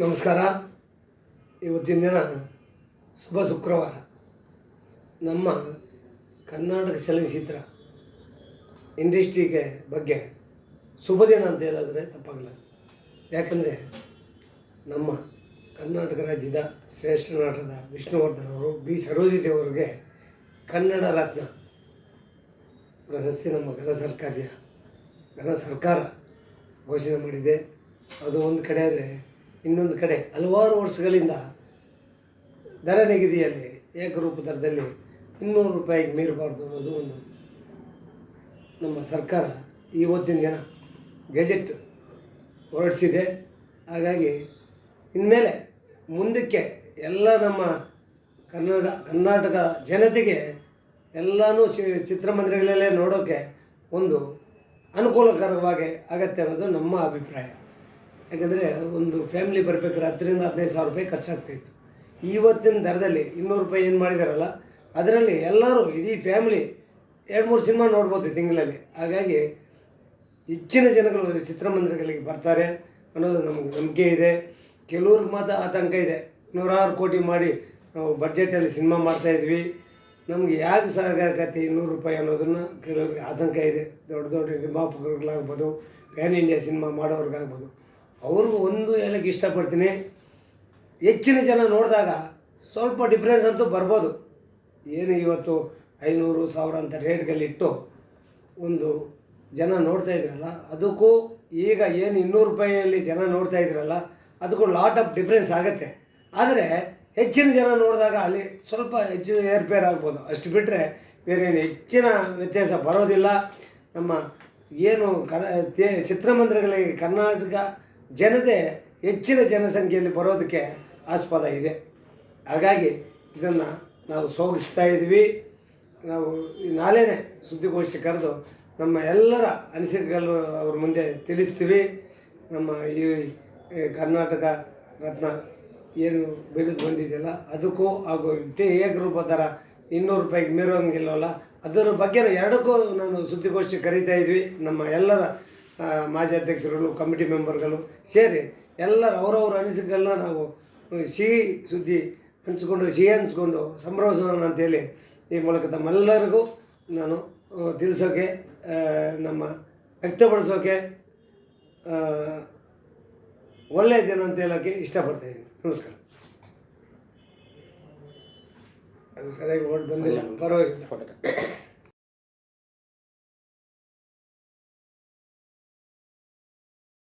ನಮಸ್ಕಾರ. ಇವತ್ತಿನ ದಿನ ಶುಭ ಶುಕ್ರವಾರ. ನಮ್ಮ ಕರ್ನಾಟಕ ಚಲನಚಿತ್ರ ಇಂಡಸ್ಟ್ರಿಗೆ ಬಗ್ಗೆ ಶುಭ ದಿನ ಅಂತ ಹೇಳಿದ್ರೆ ತಪ್ಪಾಗಲ್ಲ. ಯಾಕಂದರೆ ನಮ್ಮ ಕರ್ನಾಟಕ ರಾಜ್ಯದ ಶ್ರೇಷ್ಠ ನಾಟದ ವಿಷ್ಣುವರ್ಧನ್ ಅವರು ಬಿ. ಸರೋಜಿ ದೇವರಿಗೆ ಕನ್ನಡ ರತ್ನ. ಪ್ರಶಸ್ತಿ ನಮ್ಮ ಘನ ಸರ್ಕಾರಿಯ, ಘನ ಸರ್ಕಾರ ಘೋಷಣೆ ಮಾಡಿದೆ. ಅದು ಒಂದು ಕಡೆ ಆದರೆ ಇನ್ನೊಂದು ಕಡೆ ಹಲವಾರು ವರ್ಷಗಳಿಂದ ದರ ನಿಗದಿಯಲ್ಲಿ ಏಕರೂಪ ದರದಲ್ಲಿ ಇನ್ನೂರು ರೂಪಾಯಿಗೆ ಮೀರಬಾರ್ದು ಅನ್ನೋದು ಒಂದು ನಮ್ಮ ಸರ್ಕಾರ ಇವತ್ತಿನ ದಿನ ಗೆಜೆಟ್ ಹೊರಡಿಸಿದೆ. ಹಾಗಾಗಿ ಇನ್ಮೇಲೆ ಮುಂದಕ್ಕೆ ಎಲ್ಲ ನಮ್ಮ ಕನ್ನಡ ಕರ್ನಾಟಕ ಜನತೆಗೆ ಎಲ್ಲನೂ ಚಿತ್ರಮಂದಿರಗಳಲ್ಲೇ ನೋಡೋಕ್ಕೆ ಒಂದು ಅನುಕೂಲಕರವಾಗಿ ಆಗತ್ತೆ ಅನ್ನೋದು ನಮ್ಮ ಅಭಿಪ್ರಾಯ. ಯಾಕಂದರೆ ಒಂದು ಫ್ಯಾಮಿಲಿ ಬರಬೇಕಾದ್ರೆ ಹತ್ತರಿಂದ ಹದಿನೈದು ಸಾವಿರ ರೂಪಾಯಿ ಖರ್ಚಾಗ್ತಾಯಿತ್ತು ಇವತ್ತಿನ ದರದಲ್ಲಿ ಇನ್ನೂರು ರೂಪಾಯಿ ಏನು ಮಾಡಿದಾರಲ್ಲ, ಅದರಲ್ಲಿ ಎಲ್ಲರೂ ಇಡೀ ಫ್ಯಾಮಿಲಿ ಎರಡು ಮೂರು ಸಿನಿಮಾ ನೋಡ್ಬೋದು ತಿಂಗಳಲ್ಲಿ. ಹಾಗಾಗಿ ಹೆಚ್ಚಿನ ಜನಗಳು ಚಿತ್ರಮಂದಿರಗಳಿಗೆ ಬರ್ತಾರೆ ಅನ್ನೋದು ನಮಗೆ ನಂಬಿಕೆ ಇದೆ. ಕೆಲವ್ರಿಗೆ ಮಾತ್ರ ಆತಂಕ ಇದೆ. ನೂರಾರು ಕೋಟಿ ಮಾಡಿ ನಾವು ಬಡ್ಜೆಟಲ್ಲಿ ಸಿನಿಮಾ ಮಾಡ್ತಾಯಿದ್ವಿ ನಮಗೆ ಯಾಕೆ ಸಾಕಾಗತ್ತೆ ಇನ್ನೂರು ರೂಪಾಯಿ ಅನ್ನೋದನ್ನು ಕೆಲವ್ರಿಗೆ ಆತಂಕ ಇದೆ. ದೊಡ್ಡ ದೊಡ್ಡ ನಿರ್ಮಾಪಕರುಗಳಾಗ್ಬೋದು ಪ್ಯಾನ್ ಇಂಡಿಯಾ ಸಿನಿಮಾ ಮಾಡೋರ್ಗಾಗ್ಬೋದು. ಅವ್ರಿಗೂ ಒಂದು ಹೇಳಕ್ಕೆ ಇಷ್ಟಪಡ್ತೀನಿ. ಹೆಚ್ಚಿನ ಜನ ನೋಡಿದಾಗ ಸ್ವಲ್ಪ ಡಿಫ್ರೆನ್ಸ್ ಅಂತೂ ಬರ್ಬೋದು. ಏನು ಇವತ್ತು ಐನೂರು ಸಾವಿರ ಅಂತ ರೇಟ್ಗಳಿಟ್ಟು ಒಂದು ಜನ ನೋಡ್ತಾ ಇದ್ರಲ್ಲ, ಅದಕ್ಕೂ ಈಗ ಏನು ಇನ್ನೂರು ರೂಪಾಯಿಯಲ್ಲಿ ಜನ ನೋಡ್ತಾ ಇದ್ರಲ್ಲ, ಅದಕ್ಕೂ ಲಾಟ್ ಆಫ್ ಡಿಫ್ರೆನ್ಸ್ ಆಗುತ್ತೆ. ಆದರೆ ಹೆಚ್ಚಿನ ಜನ ನೋಡಿದಾಗ ಅಲ್ಲಿ ಸ್ವಲ್ಪ ಹೆಚ್ಚಿನ ಏರ್ಪೇರ್ ಆಗ್ಬೋದು. ಅಷ್ಟು ಬಿಟ್ಟರೆ ಬೇರೆ ಏನು ಹೆಚ್ಚಿನ ವ್ಯತ್ಯಾಸ ಬರೋದಿಲ್ಲ. ನಮ್ಮ ಏನು ಕರ ಚಿತ್ರಮಂದಿರಗಳಿಗೆ ಕರ್ನಾಟಕ ಜನತೆ, ಹೆಚ್ಚಿನ ಜನಸಂಖ್ಯೆಯಲ್ಲಿ ಬರೋದಕ್ಕೆ ಆಸ್ಪದ ಇದೆ. ಹಾಗಾಗಿ ಇದನ್ನು ನಾವು ಸೋಗಿಸ್ತಾ ಇದ್ವಿ ನಾವು ನಾಳೆನೇ ಸುದ್ದಿಗೋಷ್ಠಿ ಕರೆದು ನಮ್ಮ ಎಲ್ಲರ ಅನಿಸಿಕೆಗಳು ಅವ್ರ ಮುಂದೆ ತಿಳಿಸ್ತೀವಿ. ನಮ್ಮ ಈ ಕರ್ನಾಟಕ ರತ್ನ ಏನು ಬೆಳೆದು ಬಂದಿದೆಯಲ್ಲ, ಅದಕ್ಕೂ ಹಾಗೂ ಏಕ ಏಕರೂಪ ಥರ ಇನ್ನೂರು ರೂಪಾಯಿಗೆ ಮೀರೋಂಗಿಲ್ಲವಲ್ಲ ಅದರ ಬಗ್ಗೆ ಎರಡಕ್ಕೂ ನಾನು ಸುದ್ದಿಗೋಷ್ಠಿ ಕರೀತಾ ಇದ್ವಿ ನಮ್ಮ ಎಲ್ಲರ ಮಾಜಿ ಅಧ್ಯಕ್ಷರುಗಳು ಕಮಿಟಿ ಮೆಂಬರ್ಗಳು ಸೇರಿ ಎಲ್ಲರ ಅವರವ್ರ ಅನಿಸಿಕೆಗಳನ್ನ ನಾವು ಸಿಹಿ ಸುದ್ದಿ ಹಂಚ್ಕೊಂಡು ಸಿಹಿ ಹಂಚ್ಕೊಂಡು ಸಂಭ್ರಮಿಸೋಣ ಅಂತೇಳಿ ಈ ಮೂಲಕ ತಮ್ಮೆಲ್ಲರಿಗೂ ನಾನು ತಿಳಿಸೋಕೆ ನಮ್ಮ ವ್ಯಕ್ತಪಡಿಸೋಕೆ ಒಳ್ಳೆಯ ದಿನ ಅಂತ ಹೇಳೋಕ್ಕೆ ಇಷ್ಟಪಡ್ತಾ ಇದ್ದೀನಿ. ನಮಸ್ಕಾರ. ಅದು ಸರಿಯಾಗಿ ಓಡ್ ಬಂದಿಲ್ಲ. ಪರವಾಗಿಲ್ಲ.